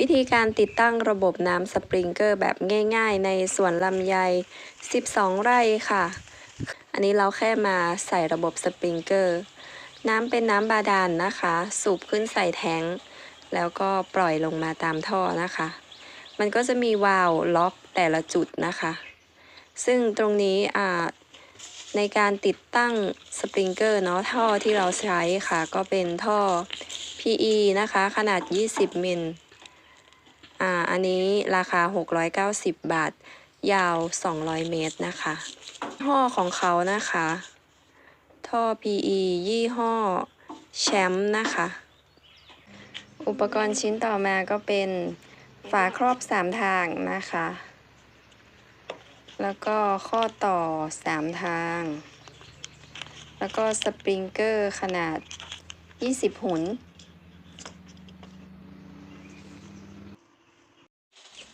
วิธีการติดตั้งระบบน้ำสปริงเกอร์แบบง่าย ๆ ในสวนลำไย 12 ไร่ค่ะ อันนี้เราแค่มาใส่ระบบสปริงเกอร์ น้ำเป็นน้ำบาดาลนนะคะ สูบขึ้นใส่แทงแล้วก็ปล่อยลงมาตามท่อนะคะ มันก็จะมีวาล์วล็อกแต่ละจุดนะคะ ซึ่งตรงนี้ในการติดตั้งสปริงเกอร์เนาะท่อที่เราใช้ค่ะ ก็เป็นท่อ PE นะคะ ขนาด 20 มิล อ่าอันนี้ราคา 690 บาท ยาว 200 เมตรนะคะท่อของเขานะคะ ท่อ PE ยี่ห้อแชมป์นะคะ อุปกรณ์ชิ้นต่อมาก็เป็นฝาครอบ3ทางนะคะ แล้วก็ข้อต่อ3ทาง แล้วก็สปริงเกอร์ขนาด 20 หุน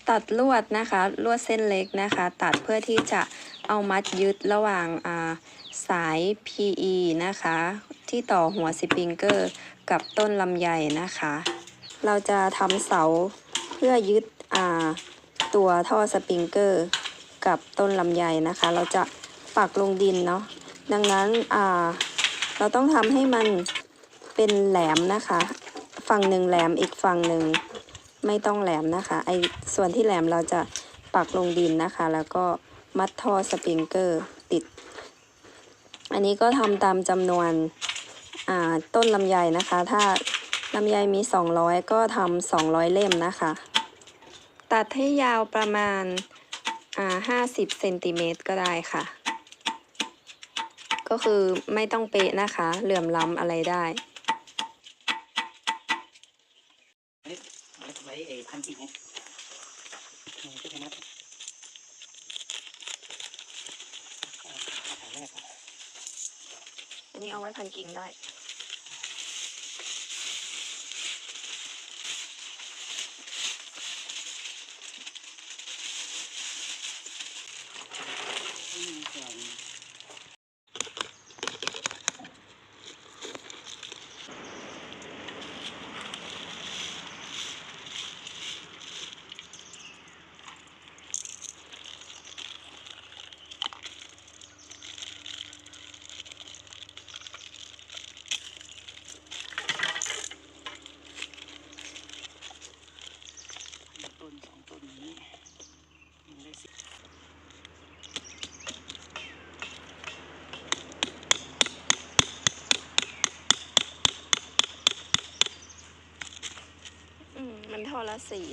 ตัดลวดนะคะ ลวดเส้นเล็กนะคะ ตัดเพื่อที่จะเอามัดยึดระหว่างาสาย PE นะคะ ที่ต่อหัวสปริงเกอร์กับต้นลำไยนะคะ เราจะทำเสาเพื่อยึดตัวท่อสปริงเกอร์กับต้นลำไยนะคะ เราจะปักลงดินเนาะดังนั้นเราต้องทำให้มันเป็นแหลมนะคะ ฝั่งหนึ่งแหลมอีกฝั่งหนึ่ง ไม่ต้องแหลมนะคะ ไอส่วนที่แหลมเราจะปักลงดินนะคะ แล้วก็มัดท่อสปริงเกอร์ติด อันนี้ก็ทำตามจำนวนต้นลำไยนะคะ ถ้าลำไยมี 200 ก็ทำ200 เล่มนะคะ ตัดให้ยาวประมาณา50เซนติเมตรก็ได้ค่ะ ก็คือไม่ต้องเป๊ะนะคะ เหลื่อมล้ำอะไรได้ ไว้ไว้ไอ้พันกิ่งไงนี่ก็จะนับขาแรกอันนี้เอาไว้พันกิ่งได้ อืมก่อน ต้นสองต้นนี้มันได้สิ อืม มันท่อ ละสี่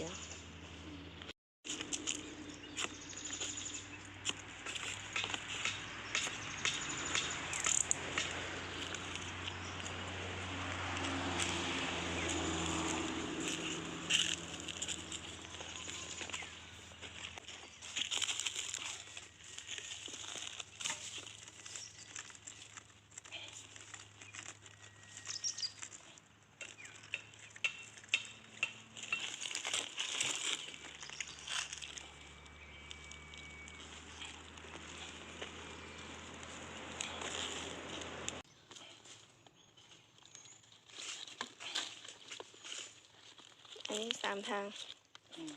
อันนี้สามทางอืม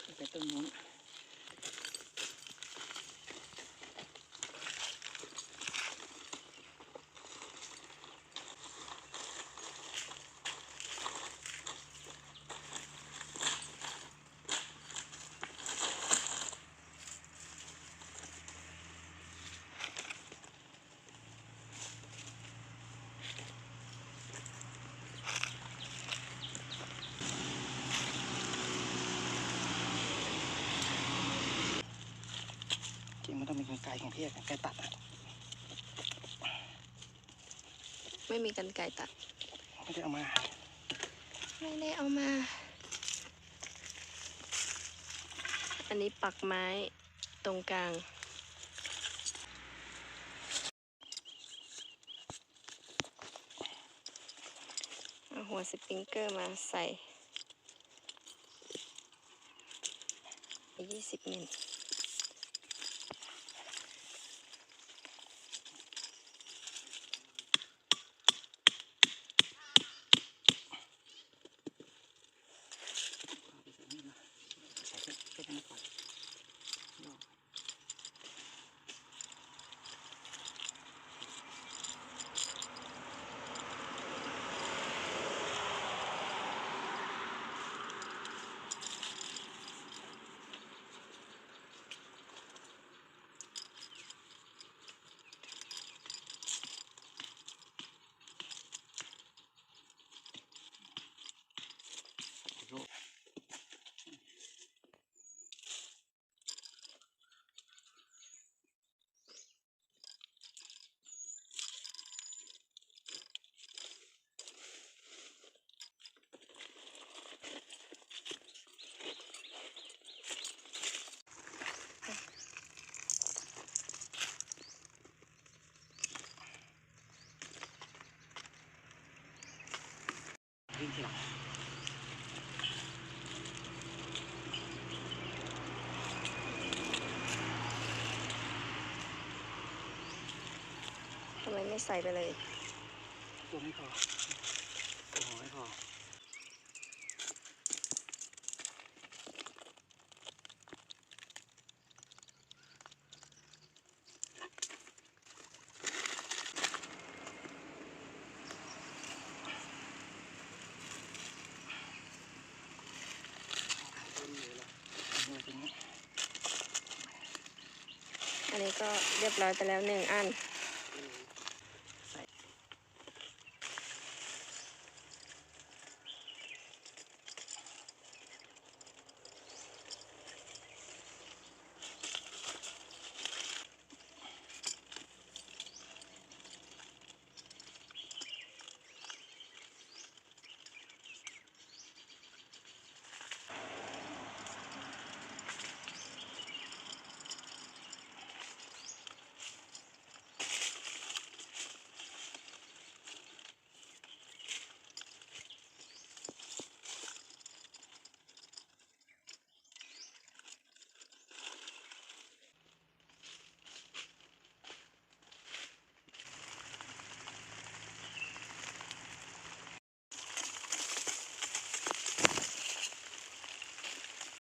ขึ้นไปต้นนู้น จริงมัน ต้องมีกรรไกรของพี่กรรไกรตัดอะไม่มีกันไก่ตัด ไม่ได้เอามา ไม่ได้เอามา อันนี้ปักไม้ตรงกลางโอ้โหหัวสปริงเกอร์มาใส่ยี่สิบมิล เอาไปใส่นี่นะใส่เส้นเส้นนั้นก่อนย่อ โลก วิ่งทีหลัง ม่ใส่ไปเลยตัวไม่พอโอ้โหไม่พออันนี้ก็เรียบร้อยไปแล้วหนึ่งอัน